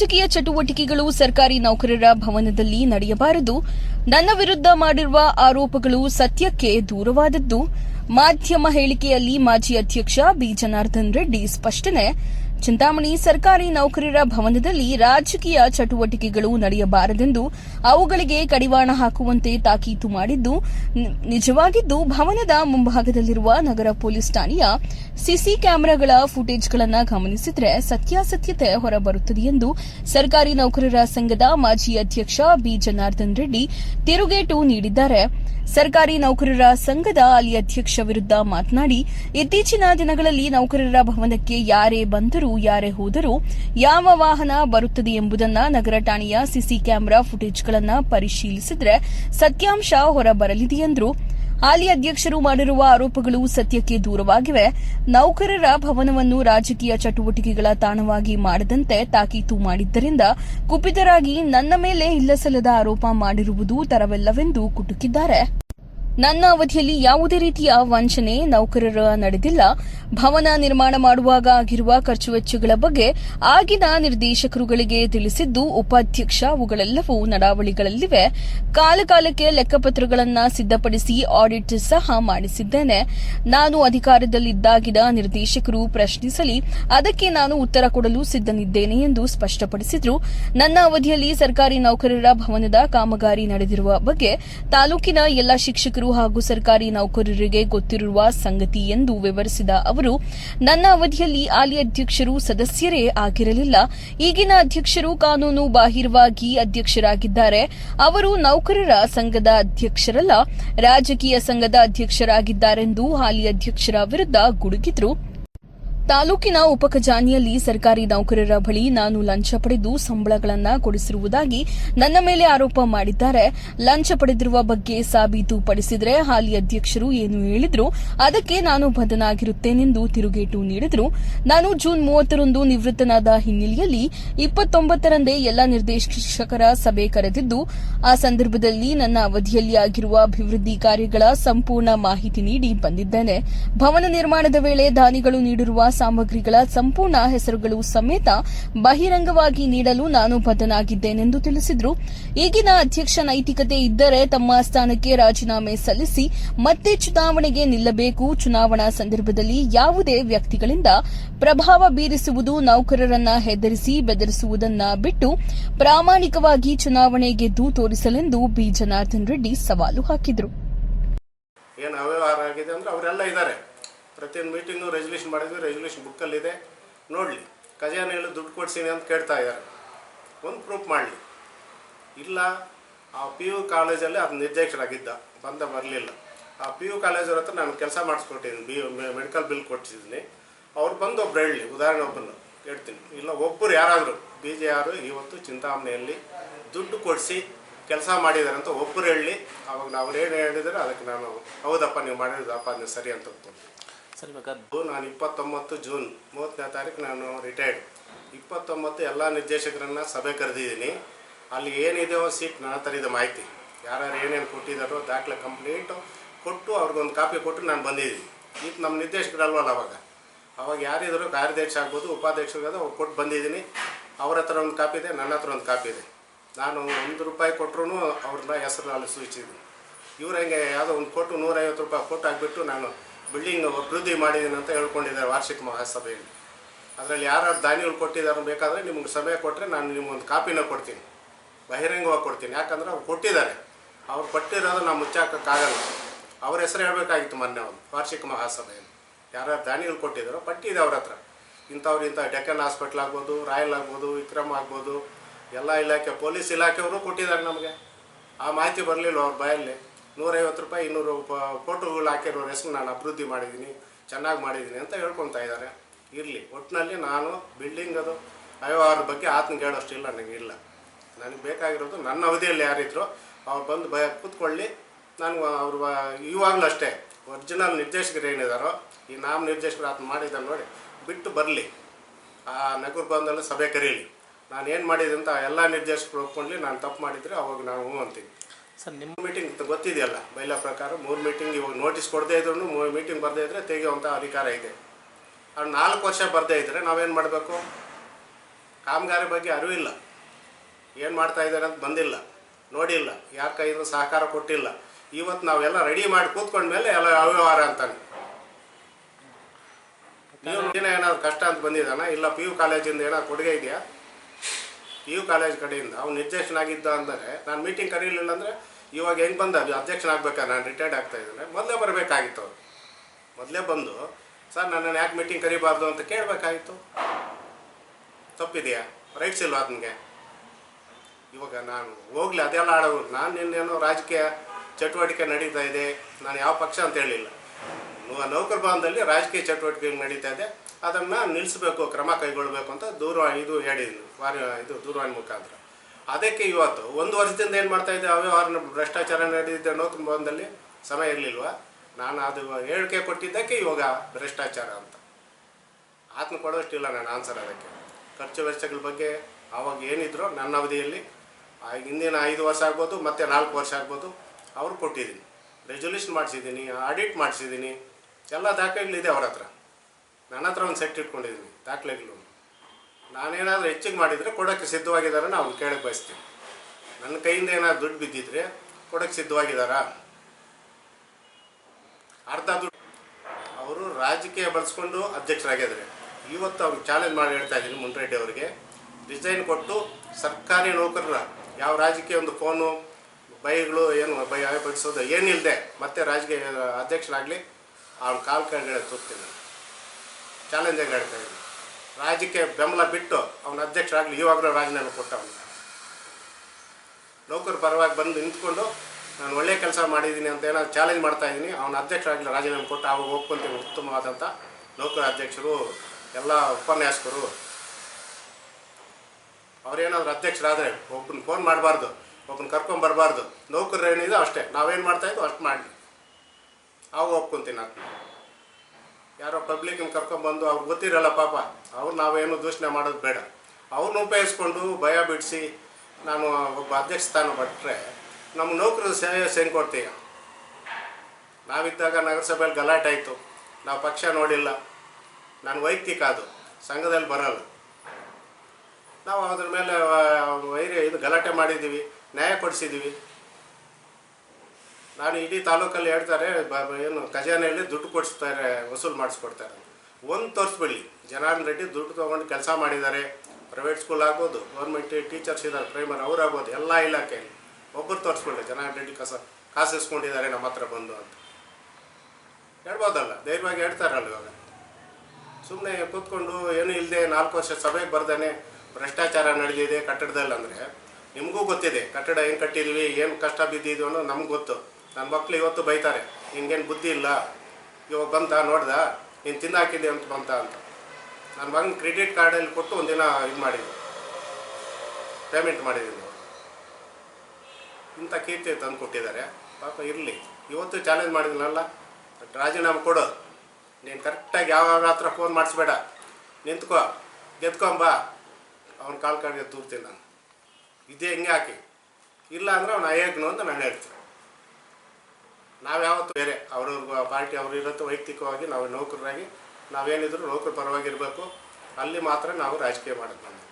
ರಾಜಕೀಯ ಚಟುವಟಿಕೆಗಳು ಸರ್ಕಾರಿ ನೌಕರರ ಭವನದಲ್ಲಿ ನಡೆಯಬಾರದು. ನನ್ನ ವಿರುದ್ಧ ಮಾಡಿರುವ ಆರೋಪಗಳು ಸತ್ಯಕ್ಕೆ ದೂರವಾದದ್ದು. ಮಾಧ್ಯಮ ಹೇಳಿಕೆಯಲ್ಲಿ ಮಾಜಿ ಅಧ್ಯಕ್ಷ ಬಿ ಜನಾರ್ದನ್ ರೆಡ್ಡಿ ಸ್ಪಷ್ಟನೆ. ಚಿಂತಾಮಣಿ ಸರ್ಕಾರಿ ನೌಕರರ ಭವನದಲ್ಲಿ ರಾಜಕೀಯ ಚಟುವಟಿಕೆಗಳು ನಡೆಯಬಾರದೆಂದು ಅವುಗಳಿಗೆ ಕಡಿವಾಣ ಹಾಕುವಂತೆ ತಾಕೀತು ಮಾಡಿದ್ದು ನಿಜವಾಗಿದ್ದು ಭವನದ ಮುಂಭಾಗದಲ್ಲಿರುವ ನಗರ ಪೊಲೀಸ್ ಠಾಣೆಯ ಸಿಸಿ ಕ್ಯಾಮೆರಾಗಳ ಫುಟೇಜ್ಗಳನ್ನು ಗಮನಿಸಿದರೆ ಸತ್ಯಾಸತ್ಯತೆ ಹೊರಬರುತ್ತದೆ ಎಂದು ಸರ್ಕಾರಿ ನೌಕರರ ಸಂಘದ ಮಾಜಿ ಅಧ್ಯಕ್ಷ ಬಿ ಜನಾರ್ದನ್ ರೆಡ್ಡಿ ತಿರುಗೇಟು ನೀಡಿದ್ದಾರೆ. ಸರ್ಕಾರಿ ನೌಕರರ ಸಂಘದ ಅಲ್ಲಿ ಅಧ್ಯಕ್ಷ ವಿರುದ್ಧ ಮಾತನಾಡಿ, ಇತ್ತೀಚಿನ ದಿನಗಳಲ್ಲಿ ನೌಕರರ ಭವನಕ್ಕೆ ಯಾರೇ ಬಂದರೂ, ಯಾರೇ ಹೋದರೂ ಯಾವ ವಾಹನ ಬರುತ್ತದೆ ಎಂಬುದನ್ನ ನಗರ ಠಾಣೆಯ ಸಿಸಿ ಕ್ಯಾಮೆರಾ ಫುಟೇಜ್ಗಳನ್ನು ಪರಿಶೀಲಿಸಿದರೆ ಸತ್ಯಾಂಶ ಹೊರಬರಲಿದೆ ಎಂದರು. ಹಾಲಿ ಅಧ್ಯಕ್ಷರು ಮಾಡಿರುವ ಆರೋಪಗಳು ಸತ್ಯಕ್ಕೆ ದೂರವಾಗಿವೆ. ನೌಕರರ ಭವನವನ್ನು ರಾಜಕೀಯ ಚಟುವಟಿಕೆಗಳ ತಾಣವಾಗಿ ಮಾಡದಂತೆ ತಾಕೀತು ಮಾಡಿದ್ದರಿಂದ ಕುಪಿತರಾಗಿ ನನ್ನ ಮೇಲೆ ಇಲ್ಲಸಲ್ಲದ ಆರೋಪ ಮಾಡಿರುವುದು ತರವಲ್ಲವೆಂದು ಕುಟುಕಿದ್ದಾರೆ. ನನ್ನ ಅವಧಿಯಲ್ಲಿ ಯಾವುದೇ ರೀತಿಯ ವಂಚನೆ ನೌಕರರ ನಡೆದಿಲ್ಲ. ಭವನ ನಿರ್ಮಾಣ ಮಾಡುವಾಗ ಆಗಿರುವ ಖರ್ಚು ವೆಚ್ಚಗಳ ಬಗ್ಗೆ ಆಗಿನ ನಿರ್ದೇಶಕರುಗಳಿಗೆ ತಿಳಿಸಿದ್ದು, ಉಪಾಧ್ಯಕ್ಷ ಅವುಗಳೆಲ್ಲವೂ ನಡಾವಳಿಗಳಲ್ಲಿವೆ. ಕಾಲಕಾಲಕ್ಕೆ ಲೆಕ್ಕಪತ್ರಗಳನ್ನು ಸಿದ್ಧಪಡಿಸಿ ಆಡಿಟ್ ಸಹ ಮಾಡಿಸಿದ್ದೇನೆ. ನಾನು ಅಧಿಕಾರದಲ್ಲಿದ್ದಾಗಿನ ನಿರ್ದೇಶಕರು ಪ್ರಶ್ನಿಸಲಿ, ಅದಕ್ಕೆ ನಾನು ಉತ್ತರ ಕೊಡಲು ಸಿದ್ಧನಿದ್ದೇನೆ ಎಂದು ಸ್ಪಷ್ಟಪಡಿಸಿದರು. ನನ್ನ ಅವಧಿಯಲ್ಲಿ ಸರ್ಕಾರಿ ನೌಕರರ ಭವನದ ಕಾಮಗಾರಿ ನಡೆದಿರುವ ಬಗ್ಗೆ ತಾಲೂಕಿನ ಎಲ್ಲ ಶಿಕ್ಷಕರು ಹಾಗೂ ಸರ್ಕಾರಿ ನೌಕರರಿಗೆ ಗೊತ್ತಿರುವ ಸಂಗತಿ ಎಂದು ವಿವರಿಸಿದ ಅವರು, ನನ್ನ ಅವಧಿಯಲ್ಲಿ ಹಾಲಿ ಅಧ್ಯಕ್ಷರು ಸದಸ್ಯರೇ ಆಗಿರಲಿಲ್ಲ. ಈಗಿನ ಅಧ್ಯಕ್ಷರು ಕಾನೂನು ಬಾಹಿರವಾಗಿ ಅಧ್ಯಕ್ಷರಾಗಿದ್ದಾರೆ. ಅವರು ನೌಕರರ ಸಂಘದ ಅಧ್ಯಕ್ಷರಲ್ಲ, ರಾಜಕೀಯ ಸಂಘದ ಅಧ್ಯಕ್ಷರಾಗಿದ್ದಾರೆಂದು ಹಾಲಿ ಅಧ್ಯಕ್ಷರ ವಿರುದ್ಧ ಗುಡುಗಿದ್ರು. ತಾಲೂಕಿನ ಉಪಖಜಾನೆಯಲ್ಲಿ ಸರ್ಕಾರಿ ನೌಕರರ ಬಳಿ ನಾನು ಲಂಚ ಪಡೆದು ಸಂಬಳಗಳನ್ನು ಕೊಡಿಸಿರುವುದಾಗಿ ನನ್ನ ಮೇಲೆ ಆರೋಪ ಮಾಡಿದ್ದಾರೆ. ಲಂಚ ಪಡೆದಿರುವ ಬಗ್ಗೆ ಸಾಬೀತು ಪಡಿಸಿದರೆ ಹಾಲಿ ಅಧ್ಯಕ್ಷರು ಏನು ಹೇಳಿದ್ರು, ಅದಕ್ಕೆ ನಾನು ಬದನಾಗಿರುತ್ತೇನೆಂದು ತಿರುಗೇಟು ನೀಡಿದ್ರು. ನಾನು ಜೂನ್ ಮೂವತ್ತರಂದು ನಿವೃತ್ತನಾದ ಹಿನ್ನೆಲೆಯಲ್ಲಿ ಇಪ್ಪತ್ತೊಂಬತ್ತರಂದೇ ಎಲ್ಲ ನಿರ್ದೇಶಕರ ಸಭೆ ಕರೆದಿದ್ದು, ಆ ಸಂದರ್ಭದಲ್ಲಿ ನನ್ನ ಅವಧಿಯಲ್ಲಿ ಆಗಿರುವ ಅಭಿವೃದ್ಧಿ ಕಾರ್ಯಗಳ ಸಂಪೂರ್ಣ ಮಾಹಿತಿ ನೀಡಿ ಬಂದಿದ್ದೇನೆ. ಭವನ ನಿರ್ಮಾಣದ ವೇಳೆ ದಾನಿಗಳು ನೀಡಿರುವ ಸಾಮಗ್ರಿಗಳ ಸಂಪೂರ್ಣ ಹೆಸರುಗಳು ಸಮೇತ ಬಹಿರಂಗವಾಗಿ ನೀಡಲು ನಾನು ಬದ್ಧನಾಗಿದ್ದೇನೆಂದು ತಿಳಿಸಿದರು. ಈಗಿನ ಅಧ್ಯಕ್ಷ ನೈತಿಕತೆ ಇದ್ದರೆ ತಮ್ಮ ಸ್ಥಾನಕ್ಕೆ ರಾಜೀನಾಮೆ ಸಲ್ಲಿಸಿ ಮತ್ತೆ ಚುನಾವಣೆಗೆ ನಿಲ್ಲಬೇಕು. ಚುನಾವಣಾ ಸಂದರ್ಭದಲ್ಲಿ ಯಾವುದೇ ವ್ಯಕ್ತಿಗಳಿಂದ ಪ್ರಭಾವ ಬೀರಿಸುವುದು ನೌಕರರನ್ನ ಹೆದರಿಸಿ ಬೆದರಿಸುವುದನ್ನ ಬಿಟ್ಟು ಪ್ರಾಮಾಣಿಕವಾಗಿ ಚುನಾವಣೆ ಗೆದ್ದು ತೋರಿಸಲೆಂದು ಬಿ. ಜನಾರ್ದನ್ ರೆಡ್ಡಿ ಸವಾಲು ಹಾಕಿದರು. ಏನು ಅವ್ಯವಹಾರ ಆಗಿದೆ ಅಂದ್ರೆ ಅವರೆಲ್ಲ ಇದ್ದಾರೆ. ಪ್ರತಿಯೊಂದು ಮೀಟಿಂಗು ರೆಸಲ್ಯೂಷನ್ ಮಾಡಿದ್ವಿ ರೆಸಲ್ಯೂಷನ್ ಬುಕ್ಕಲ್ಲಿದೆ ನೋಡಲಿ ಖಜಾನೆಯಲ್ಲಿ ದುಡ್ಡು ಕೊಡ್ಸೀನಿ ಅಂತ ಕೇಳ್ತಾ ಇದ್ದಾರೆ. ಒಂದು ಪ್ರೂಫ್ ಮಾಡಲಿ. ಇಲ್ಲ, ಆ ಪಿ ಯು ಕಾಲೇಜಲ್ಲಿ ಅದು ನಿರ್ದೇಶರಾಗಿದ್ದ ಬಂದ ಬರಲಿಲ್ಲ. ಆ ಪಿ ಯು ಕಾಲೇಜವ್ರ ಹತ್ರ ನಾನು ಕೆಲಸ ಮಾಡಿಸ್ಕೊಟ್ಟಿದ್ದೀನಿ ಬಿ ಮೆಡಿಕಲ್ ಬಿಲ್ ಕೊಟ್ಟಿದ್ದೀನಿ ಅವ್ರು ಬಂದು ಒಬ್ರು ಹೇಳಲಿ, ಉದಾಹರಣೆ ಒಬ್ಬನು ಹೇಳ್ತೀನಿ. ಇಲ್ಲ, ಒಬ್ಬರು ಯಾರಾದರೂ ಬಿ ಜೆ ಆರು ಇವತ್ತು ಚಿಂತಾಮಣೆಯಲ್ಲಿ ದುಡ್ಡು ಕೊಡಿಸಿ ಕೆಲಸ ಮಾಡಿದ್ದಾರೆ ಅಂತ ಒಬ್ಬರು ಹೇಳಿ ಅವಾಗ ನಾವು ಏನು ಹೇಳಿದರೆ, ಅದಕ್ಕೆ ನಾನು, ಹೌದಪ್ಪ, ನೀವು ಮಾಡಿರೋದಪ್ಪ ನೀವು ಸರಿ ಅಂತ ಒಪ್ತೀನಿ. ಸರ್ ನಾನು ಇಪ್ಪತ್ತೊಂಬತ್ತು ಜೂನ್ ಮೂವತ್ತನೇ ತಾರೀಕು ನಾನು ರಿಟೈರ್ಡ್ ಇಪ್ಪತ್ತೊಂಬತ್ತು ಎಲ್ಲ ನಿರ್ದೇಶಕರನ್ನ ಸಭೆ ಕರೆದಿದ್ದೀನಿ. ಅಲ್ಲಿ ಏನಿದೆಯೋ ಸೀಟ್ ನನ್ನ ಹತ್ರ ಇದೆ ಮಾಹಿತಿ. ಯಾರ್ಯಾರು ಏನೇನು ಕೊಟ್ಟಿದ್ದಾರೋ ದಾಖಲೆ ಕಂಪ್ಲೀಟು ಕೊಟ್ಟು ಅವ್ರಿಗೊಂದು ಕಾಪಿ ಕೊಟ್ಟು ನಾನು ಬಂದಿದ್ದೀನಿ. ಈಗ ನಮ್ಮ ನಿರ್ದೇಶಕರಲ್ವಲ್ಲ ಅವಾಗ? ಅವಾಗ ಯಾರಿದ್ರು ಕಾರ್ಯಾಧ್ಯಕ್ಷ ಆಗ್ಬೋದು ಉಪಾಧ್ಯಕ್ಷರಾಗೋದು ಅವ್ರು ಕೊಟ್ಟು ಬಂದಿದ್ದೀನಿ. ಅವ್ರ ಹತ್ರ ಒಂದು ಕಾಪಿ ಇದೆ, ನನ್ನ ಹತ್ರ ಒಂದು ಕಾಪಿ ಇದೆ. ನಾನು ಒಂದು ರೂಪಾಯಿ ಕೊಟ್ಟರು ಅವ್ರನ್ನ ಹೆಸರು ಅಲ್ಲಿ ಸೂಚಿಸಿದ್ದೀನಿ. ಇವ್ರು ಹೆಂಗೆ ಯಾವುದೋ ಒಂದು ಕೊಟ್ಟು ನೂರೈವತ್ತು ರೂಪಾಯಿ ಕೊಟ್ಟು ಹಾಕ್ಬಿಟ್ಟು ನಾನು ಬಿಲ್ಡಿಂಗ್ ಅಭಿವೃದ್ಧಿ ಮಾಡಿದ್ದೀನಿ ಅಂತ ಹೇಳ್ಕೊಂಡಿದ್ದಾರೆ ವಾರ್ಷಿಕ ಮಹಾಸಭೆಯಲ್ಲಿ. ಅದರಲ್ಲಿ ಯಾರ್ಯಾರು ದಾನಿಗಳು ಕೊಟ್ಟಿದ್ದಾರೆ ಬೇಕಾದರೆ ನಿಮ್ಗೆ ಸಭೆ ಕೊಟ್ಟರೆ ನಾನು ನಿಮಗೊಂದು ಕಾಪಿನ ಕೊಡ್ತೀನಿ. ಬಹಿರಂಗವಾಗಿ ಕೊಡ್ತೀನಿ. ಯಾಕಂದ್ರೆ ಅವ್ರು ಕೊಟ್ಟಿದ್ದಾರೆ. ಅವ್ರು ಕೊಟ್ಟಿರೋದು ನಾವು ಮುಚ್ಚಾಕೋಕ್ಕಾಗಲ್ಲ. ಅವ್ರ ಹೆಸರು ಹೇಳಬೇಕಾಗಿತ್ತು ಮೊನ್ನೆ ಒಂದು ವಾರ್ಷಿಕ ಮಹಾಸಭೆಯಲ್ಲಿ. ಯಾರ್ಯಾರು ದಾನಿಗಳು ಕೊಟ್ಟಿದ್ದಾರೋ ಪಟ್ಟಿ ಇದೆ ಅವ್ರ ಹತ್ರ. ಇಂಥವ್ರು ಇಂಥ ಡೆಕ್ಕನ್ ಹಾಸ್ಪಿಟ್ಲ್ ಆಗ್ಬೋದು, ರಾಯಲ್ ಆಗ್ಬೋದು, ವಿಕ್ರಮ್ ಆಗ್ಬೋದು, ಎಲ್ಲ ಇಲಾಖೆ, ಪೊಲೀಸ್ ಇಲಾಖೆಯವರು ಕೊಟ್ಟಿದ್ದಾರೆ ನಮಗೆ. ಆ ಮಾಹಿತಿ ಬರಲಿಲ್ಲ ಅವ್ರ ಬಾಯಲ್ಲಿ? ನೂರೈವತ್ತು ರೂಪಾಯಿ, ಇನ್ನೂರು ಪ- ಫೋಟೋಗಳು ಹಾಕಿರೋ ಹೆಸರು ನಾನು ಅಭಿವೃದ್ಧಿ ಮಾಡಿದ್ದೀನಿ, ಚೆನ್ನಾಗಿ ಮಾಡಿದ್ದೀನಿ ಅಂತ ಹೇಳ್ಕೊತಾ ಇದ್ದಾರೆ. ಇರಲಿ ಒಟ್ಟಿನಲ್ಲಿ ನಾನು ಬಿಲ್ಡಿಂಗ್ ಅದು ಅವ್ಯವಹಾರದ ಬಗ್ಗೆ ಆತನ ಕೇಳೋಷ್ಟು ಇಲ್ಲ ನನಗೆ ಇಲ್ಲ. ನನಗೆ ಬೇಕಾಗಿರೋದು ನನ್ನ ಅವಧಿಯಲ್ಲಿ ಯಾರಿದ್ರು ಅವ್ರು ಬಂದು ಬ, ಕೂತ್ಕೊಳ್ಳಿ. ನಾನು ಅವರು ಇವಾಗಲೂ ಅಷ್ಟೇ ಒರಿಜಿನಲ್ ನಿರ್ದೇಶಕರು ಏನಿದಾರೋ, ಈ ನಾಮ ನಿರ್ದೇಶಕರು ಆತನ ಮಾಡಿದ್ದಾನೆ ನೋಡಿ, ಬಿಟ್ಟು ಬರಲಿ. ಆ ನಗರ ಬಂದಲ್ಲಿ ಸಭೆ ಕರೀಲಿ. ನಾನು ಏನು ಮಾಡಿದೆ ಅಂತ ಎಲ್ಲ ನಿರ್ದೇಶಕರು ಒಪ್ಕೊಂಡ್ಲಿ, ನಾನು ತಪ್ಪು ಮಾಡಿದರೆ ಅವಾಗ ನಾನು ಹ್ಞೂ ಅಂತೀನಿ. ಸರ್ ನಿಮ್ಮ ಮೀಟಿಂಗ್ ಗೊತ್ತಿದೆಯಲ್ಲ ಬೈಲ ಪ್ರಕಾರ ಮೂರು ಮೀಟಿಂಗ್ ಇವಾಗ ನೋಟಿಸ್ ಕೊಡದೇ ಇದ್ರು ಮೂರು ಮೀಟಿಂಗ್ ಬರದೇ ಇದ್ರೆ ತೆಗೆಯುವಂಥ ಅಧಿಕಾರ ಇದೆ. ಅವ್ರು ನಾಲ್ಕು ವರ್ಷ ಬರದೇ ಇದ್ರೆ ನಾವೇನು ಮಾಡಬೇಕು? ಕಾಮಗಾರಿ ಬಗ್ಗೆ ಅರಿವಿಲ್ಲ ಏನು ಮಾಡ್ತಾ ಇದ್ದಾರೆ ಅಂತ ಬಂದಿಲ್ಲ. ನೋಡಿಲ್ಲ. ಯಾರ ಕೈಯಿಂದ ಸಹಕಾರ ಕೊಟ್ಟಿಲ್ಲ. ಇವತ್ತು ನಾವೆಲ್ಲ ರೆಡಿ ಮಾಡಿ ಕೂತ್ಕೊಂಡ್ಮೇಲೆ ಎಲ್ಲ ಅವ್ಯವಹಾರ ಅಂತಾನೆ. ನೀವು ಏನಾದ್ರು ಕಷ್ಟ ಅಂತ ಬಂದಿದ್ದಾನ? ಇಲ್ಲ ಪಿ ಯು ಕಾಲೇಜಿಂದ ಏನಾದ್ರು ಕೊಡುಗೆ ಇದೆಯಾ? ಪಿ ಯು ಕಾಲೇಜ್ ಕಡೆಯಿಂದ ಅವ್ನು ನಿರ್ದೇಶನಾಗಿದ್ದ ಅಂದರೆ ನಾನು ಮೀಟಿಂಗ್ ಕರೀಲಿಲ್ಲ ಅಂದರೆ ಇವಾಗ ಹೆಂಗೆ ಬಂದ? ಅದು ಅಧ್ಯಕ್ಷನಾಗಬೇಕಾ ನಾನು ರಿಟೈರ್ಡ್ ಆಗ್ತಾ ಇದ್ದೇನೆ. ಮೊದಲೇ ಬರಬೇಕಾಗಿತ್ತು ಅವ್ರು. ಮೊದಲೇ ಬಂದು, ಸರ್, ನನ್ನನ್ನು ಯಾಕೆ ಮೀಟಿಂಗ್ ಕರಿಬಾರ್ದು ಅಂತ ಕೇಳಬೇಕಾಗಿತ್ತು. ತಪ್ಪಿದೆಯಾ? ರೈಟ್ಸ್ ಇಲ್ವಾ ಅದನಿಗೆ ಇವಾಗ ನಾನು ಹೋಗ್ಲಿ, ಅದೆಲ್ಲ ಆಡೋದು. ನಾನು ನಿನ್ನೇನೋ ರಾಜಕೀಯ ಚಟುವಟಿಕೆ ನಡೀತಾ ಇದೆ. ನಾನು ಯಾವ ಪಕ್ಷ ಅಂತ ಹೇಳಿಲ್ಲ. ನೌಕರ ಭವನದಲ್ಲಿ ರಾಜಕೀಯ ಚಟುವಟಿಕೆ ನಡೀತಾ ಇದೆ. ಅದನ್ನು ನಿಲ್ಲಿಸಬೇಕು ಕ್ರಮ ಕೈಗೊಳ್ಳಬೇಕು ಅಂತ ದೂರವಾಣಿ ಇದು ಹೇಳಿದ್ರು. ವಾರ ಇದು ದೂರವಾಣಿ ಮುಖಾಂತರ. ಅದಕ್ಕೆ ಇವತ್ತು ಒಂದು ವರ್ಷದಿಂದ ಏನು ಮಾಡ್ತಾ ಇದ್ದೆ ಅವ್ಯವಹಾರ ಭ್ರಷ್ಟಾಚಾರ ನಡೆದಿದ್ದೆ ಅನ್ನೋ ಭವನದಲ್ಲಿ ಸಮಯ ಇರಲಿಲ್ವ? ನಾನು ಅದು ಹೇಳಿಕೆ ಕೊಟ್ಟಿದ್ದಕ್ಕೆ ಇವಾಗ ಭ್ರಷ್ಟಾಚಾರ ಅಂತ. ಆತ್ಮ ಕೊಡೋಷ್ಟಿಲ್ಲ ನಾನು ಆನ್ಸರ್ ಅದಕ್ಕೆ. ಖರ್ಚು ವೆಚ್ಚಗಳ ಬಗ್ಗೆ ಆವಾಗ ಏನಿದ್ರು ನನ್ನ ಅವಧಿಯಲ್ಲಿ ಹಿಂದಿನ ಐದು ವರ್ಷ ಆಗ್ಬೋದು, ಮತ್ತು ನಾಲ್ಕು ವರ್ಷ ಆಗ್ಬೋದು, ಅವ್ರು ಕೊಟ್ಟಿದ್ದೀನಿ. ರೆಸೊಲ್ಯೂಷನ್ ಮಾಡಿಸಿದ್ದೀನಿ ಆಡಿಟ್ ಮಾಡಿಸಿದ್ದೀನಿ. ಎಲ್ಲ ದಾಖಲೆಗಳಿದೆ ಅವ್ರ ಹತ್ರ. ನನ್ನ ಹತ್ರ ಒಂದು ಸೆಟ್ ಇಟ್ಕೊಂಡಿದ್ದೀನಿ, ದಾಖಲೆಗಳು. ನಾನೇನಾದರೂ ಹೆಚ್ಚಿಗೆ ಮಾಡಿದರೆ ಕೊಡೋಕ್ಕೆ ಸಿದ್ಧವಾಗಿದ್ದಾರೆ ನಾವು ಕೇಳಕ್ಕೆ ಬಯಸ್ತೀನಿ. ನನ್ನ ಕೈಯಿಂದ ಏನಾದ್ರು ದುಡ್ಡು ಬಿದ್ದಿದ್ರೆ ಕೊಡೋಕ್ಕೆ ಸಿದ್ಧವಾಗಿದ್ದಾರಾ? ಅರ್ಧ ದುಡ್ಡು. ಅವರು ರಾಜಕೀಯ ಬಳಸ್ಕೊಂಡು ಅಧ್ಯಕ್ಷರಾಗಿದ್ದಾರೆ. ಇವತ್ತು ಅವ್ರಿಗೆ ಚಾಲೆಂಜ್ ಮಾಡಿ ಹೇಳ್ತಾ ಇದ್ದೀನಿ ಮುನ್ರೆಡ್ಡಿ ಅವರಿಗೆ. ರಿಸೈನ್ ಕೊಟ್ಟು ಸರ್ಕಾರಿ ನೌಕರರ ಯಾವ ರಾಜಕೀಯ ಒಂದು ಫೋನು, ಬೈಗಳು, ಏನು ಬೈ ಬಡಿಸೋದು ಏನಿಲ್ಲದೆ ಮತ್ತೆ ರಾಜಕೀಯ ಅಧ್ಯಕ್ಷರಾಗಲಿ ಅವ್ನ ಕಾಲು ಕೆಳಗಡೆ ತೂಗ್ತೀನಿ ಚಾಲೆಂಜಾಗಿ ಹೇಳ್ತಾ ಇದ್ದೀನಿ ರಾಜ್ಯಕ್ಕೆ ಬೆಂಬಲ ಬಿಟ್ಟು ಅವನ ಅಧ್ಯಕ್ಷರಾಗಲಿ ಇವಾಗಲೂ ರಾಜೀನಾಮೆ ಕೊಟ್ಟವನು. ನೌಕರ ಪರವಾಗಿ ಬಂದು ನಿಂತ್ಕೊಂಡು, ನಾನು ಒಳ್ಳೆಯ ಕೆಲಸ ಮಾಡಿದ್ದೀನಿ ಅಂತ ಏನಾದ್ರು ಚಾಲೆಂಜ್ ಮಾಡ್ತಾ ಇದ್ದೀನಿ. ಅವನ ಅಧ್ಯಕ್ಷರಾಗಲಿ ರಾಜೀನಾಮೆ ಕೊಟ್ಟು ಅವಾಗ ಒಪ್ಕೊಂತೀನಿ ಉತ್ತಮವಾದಂಥ ನೌಕರ ಅಧ್ಯಕ್ಷರು, ಎಲ್ಲ ಉಪನ್ಯಾಸಕರು. ಅವರೇನಾದರೂ ಅಧ್ಯಕ್ಷರಾದರೆ ಒಬ್ಬನ ಫೋನ್ ಮಾಡಬಾರ್ದು ಒಬ್ಬನ ಕರ್ಕೊಂಬರಬಾರ್ದು ನೌಕರರು ಏನಿದೆ ಅಷ್ಟೇ. ನಾವೇನು ಮಾಡ್ತಾಯಿದ್ದೋ ಅಷ್ಟು ಮಾಡಲಿ. ಆವಾಗ ಒಪ್ಕೊಂತೀನಿ ನಾನು. ಯಾರೋ ಪಬ್ಲಿಕ್ನ ಕರ್ಕೊಂಡ್ಬಂದು ಅವ್ರು ಗೊತ್ತಿರಲ್ಲ ಪಾಪ. ಅವ್ರು ನಾವೇನು ದೂಷಣೆ ಮಾಡೋದು ಬೇಡ. ಅವ್ರನ್ನ ಉಪಯೋಗಿಸ್ಕೊಂಡು ಭಯ ಬಿಡಿಸಿ ನಾನು ಒಬ್ಬ ಅಧ್ಯಕ್ಷ ಸ್ಥಾನ ಪಟ್ಟರೆ ನಮ್ಮ ನೌಕರರು ಸೇವೆ ಸೇನ್ ಕೊಡ್ತೀಯ. ನಾವಿದ್ದಾಗ ನಗರಸಭೆಯಲ್ಲಿ ಗಲಾಟೆ ಆಯಿತು. ನಾವು ಪಕ್ಷ ನೋಡಿಲ್ಲ. ನಾನು ವೈಯಕ್ತಿಕ ಅದು. ಸಂಘದಲ್ಲಿ ಬರಲ್ಲ. ನಾವು ಅದ್ರ ಮೇಲೆ ವೈರಿ ಇದು ಗಲಾಟೆ ಮಾಡಿದ್ದೀವಿ. ನ್ಯಾಯ ಕೊಡಿಸಿದ್ದೀವಿ. ನಾನು ಇಡೀ ತಾಲೂಕಲ್ಲಿ ಹೇಳ್ತಾರೆ ಏನು, ಖಜಾನೆಯಲ್ಲಿ ದುಡ್ಡು ಕೊಡಿಸ್ತಾರೆ, ವಸೂಲು ಮಾಡಿಸ್ಕೊಡ್ತಾರೆ ಒಂದು ತೋರಿಸ್ಬಿಡಿ. ಜನಾರ್ದನ್ ರೆಡ್ಡಿ ದುಡ್ಡು ತೊಗೊಂಡು ಕೆಲಸ ಮಾಡಿದ್ದಾರೆ. ಪ್ರೈವೇಟ್ ಸ್ಕೂಲ್ ಆಗ್ಬೋದು, ಗೌರ್ಮೆಂಟ್ ಟೀಚರ್ಸ್ ಇದ್ದಾರೆ, ಪ್ರೈಮರಿ ಅವ್ರು ಆಗ್ಬೋದು, ಎಲ್ಲ ಇಲಾಖೆಯಲ್ಲಿ. ಒಬ್ಬರು ತೋರಿಸ್ಕೊಳ್ಳಿ ಜನಾರ್ದನ್ ರೆಡ್ಡಿ ಕಸ, ಕಾಸು ಇಸ್ಕೊಂಡಿದ್ದಾರೆ, ನಮ್ಮ ಹತ್ರ ಬಂದು ಅಂತ. ಹೇಳ್ಬೋದಲ್ಲ, ಧೈರ್ಯವಾಗಿ ಹೇಳ್ತಾರಲ್ಲ ಇವಾಗ. ಸುಮ್ಮನೆ ಕೂತ್ಕೊಂಡು, ಏನೂ ಇಲ್ಲದೆ ನಾಲ್ಕು ವರ್ಷ ಸಭೆಗೆ ಬರ್ದಾನೆ, ಭ್ರಷ್ಟಾಚಾರ ನಡೆದಿದೆ ಕಟ್ಟಡದಲ್ಲಿ ಅಂದರೆ, ನಿಮಗೂ ಗೊತ್ತಿದೆ, ಕಟ್ಟಡ ಏನು ಕಟ್ಟಿದ್ವಿ, ಏನು ಕಷ್ಟ ಬಿದ್ದಿದ್ವಿ ಅನ್ನೋದು ನಮ್ಗೆ ಗೊತ್ತು. ನನ್ನ ಮಕ್ಕಳು ಇವತ್ತು ಬೈತಾರೆ ಹಿಂಗೇನು ಬುದ್ಧಿ ಇಲ್ಲ? ಇವಾಗ ಬಂತ, ನೋಡ್ದ? ನೀನು ತಿಂದು ಹಾಕಿದ್ದೆ ಅಂತ ಬಂತ ಅಂತ. ನನ್ನ ಮಗನ ಕ್ರೆಡಿಟ್ ಕಾರ್ಡಲ್ಲಿ ಕೊಟ್ಟು ಒಂದಿನ ಇದು ಮಾಡಿದ್ದೆ ಪೇಮೆಂಟ್ ಮಾಡಿದ್ದೀನಿ ಇಂಥ ಕೀರ್ತಿ ತಂದು ಕೊಟ್ಟಿದ್ದಾರೆ. ಪಾಪ ಇರಲಿ. ಇವತ್ತು ಚಾಲೆಂಜ್ ಮಾಡಿದ್ನಲ್ಲ? ರಾಜೀನಾಮೆ ಕೊಡು. ನೀನು ಕರೆಕ್ಟಾಗಿ ಯಾವಾಗ ಹತ್ರ ಫೋನ್ ಮಾಡಿಸ್ಬೇಡ. ನಿಂತ್ಕೋ. ಗೆದ್ಕೊಂಬ ಅವ್ನ ಕಾಲು ಕಾಡಿಗೆ ತೂರ್ತೀನಿ ನಾನು. ಇದೇ ಹೆಂಗೆ ಹಾಕಿ. ಇಲ್ಲ ಅಂದರೆ ಅವ್ನು ಅಯ್ಯಗ್ನು ಅಂತ ನಾನು ಹೇಳ್ತೀನಿ. ನಾವು ಯಾವತ್ತು ಬೇರೆ ಅವ್ರವ್ರ ಪಾರ್ಟಿ ಅವರು ಇರುತ್ತೆ ವೈಯಕ್ತಿಕವಾಗಿ ನಾವು ನೌಕರರಾಗಿ, ನಾವೇನಿದ್ರು ನೌಕರ ಪರವಾಗಿರಬೇಕು. ಅಲ್ಲಿ ಮಾತ್ರ ನಾವು ರಾಜಕೀಯ ನಾವು